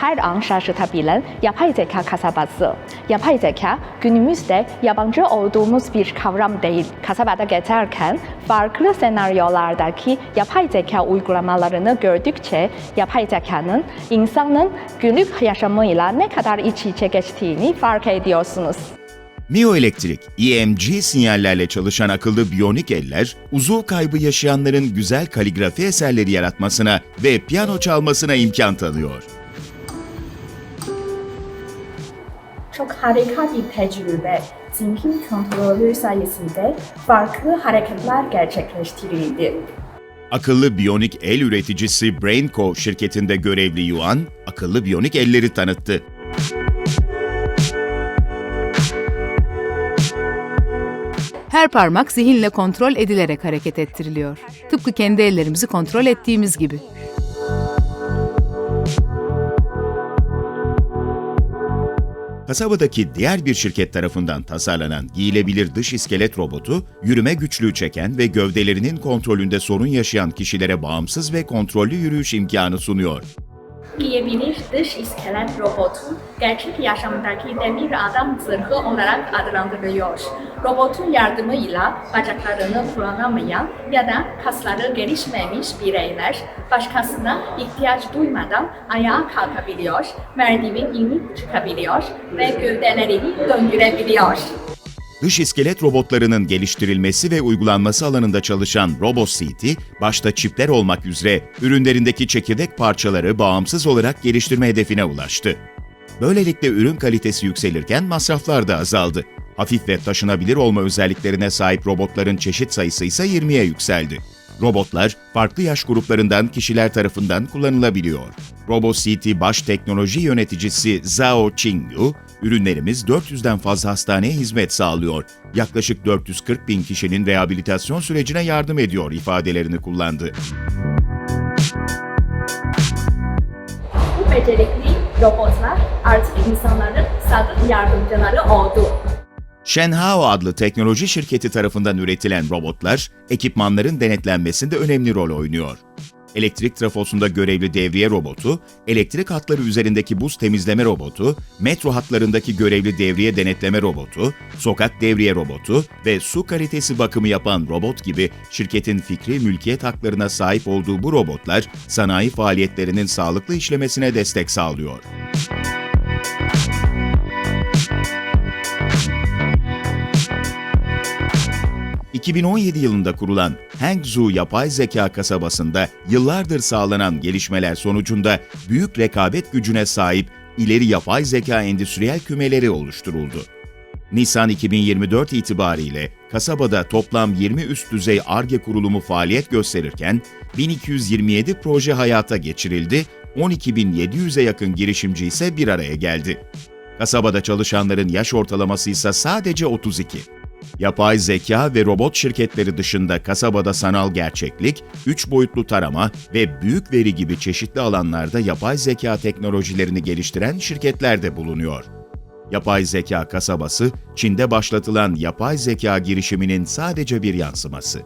her an şaşırtabilen yapay zeka kasabası. Yapay zeka günümüzde yabancı olduğumuz bir kavram değil. Kasabada geçerken farklı senaryolardaki yapay zeka uygulamalarını gördükçe yapay zekanın insanın günlük yaşamıyla ne kadar iç içe geçtiğini fark ediyorsunuz. Mio Elektrik, EMG sinyallerle çalışan akıllı biyonik eller, uzuv kaybı yaşayanların güzel kaligrafi eserleri yaratmasına ve piyano çalmasına imkan tanıyor. Çok harika bir tecrübe. Zihin kontrolü sayesinde farklı hareketler gerçekleştirildi. Akıllı biyonik el üreticisi Brainco şirketinde görevli Yuan, akıllı biyonik elleri tanıttı. Her parmak zihinle kontrol edilerek hareket ettiriliyor. Tıpkı kendi ellerimizi kontrol ettiğimiz gibi. Kasabadaki diğer bir şirket tarafından tasarlanan giyilebilir dış iskelet robotu, yürüme güçlüğü çeken ve gövdelerinin kontrolünde sorun yaşayan kişilere bağımsız ve kontrollü yürüyüş imkanı sunuyor. Giyebilir dış iskelet robotu gerçek yaşamdaki demir adam zırhı olarak adlandırılıyor. Robotun yardımıyla bacaklarını kullanamayan ya da kasları gelişmemiş bireyler başkasına ihtiyaç duymadan ayağa kalkabiliyor, merdiven inip çıkabiliyor ve gövdelerini döndürebiliyor. Dış iskelet robotlarının geliştirilmesi ve uygulanması alanında çalışan RoboCity, başta çipler olmak üzere ürünlerindeki çekirdek parçaları bağımsız olarak geliştirme hedefine ulaştı. Böylelikle ürün kalitesi yükselirken masraflar da azaldı. Hafif ve taşınabilir olma özelliklerine sahip robotların çeşit sayısı ise 20'ye yükseldi. Robotlar farklı yaş gruplarından kişiler tarafından kullanılabiliyor. RoboCity baş teknoloji yöneticisi Zhao Qingyu, ürünlerimiz 400'den fazla hastaneye hizmet sağlıyor. Yaklaşık 440 bin kişinin rehabilitasyon sürecine yardım ediyor ifadelerini kullandı. Bu becerikli robotlar artık insanların sağlık yardımcıları oldu. Shenhao adlı teknoloji şirketi tarafından üretilen robotlar, ekipmanların denetlenmesinde önemli rol oynuyor. Elektrik trafosunda görevli devriye robotu, elektrik hatları üzerindeki buz temizleme robotu, metro hatlarındaki görevli devriye denetleme robotu, sokak devriye robotu ve su kalitesi bakımı yapan robot gibi şirketin fikri mülkiyet haklarına sahip olduğu bu robotlar, sanayi faaliyetlerinin sağlıklı işlemesine destek sağlıyor. ...2017 yılında kurulan Hangzhou Yapay Zeka kasabasında yıllardır sağlanan gelişmeler sonucunda büyük rekabet gücüne sahip ileri yapay zeka endüstriyel kümeleri oluşturuldu. Nisan 2024 itibariyle kasabada toplam 20 üst düzey ARGE kurulumu faaliyet gösterirken 1227 proje hayata geçirildi, 12.700'e yakın girişimci ise bir araya geldi. Kasabada çalışanların yaş ortalaması ise sadece 32. Yapay zeka ve robot şirketleri dışında kasabada sanal gerçeklik, 3 boyutlu tarama ve büyük veri gibi çeşitli alanlarda yapay zeka teknolojilerini geliştiren şirketler de bulunuyor. Yapay Zeka Kasabası, Çin'de başlatılan yapay zeka girişiminin sadece bir yansıması.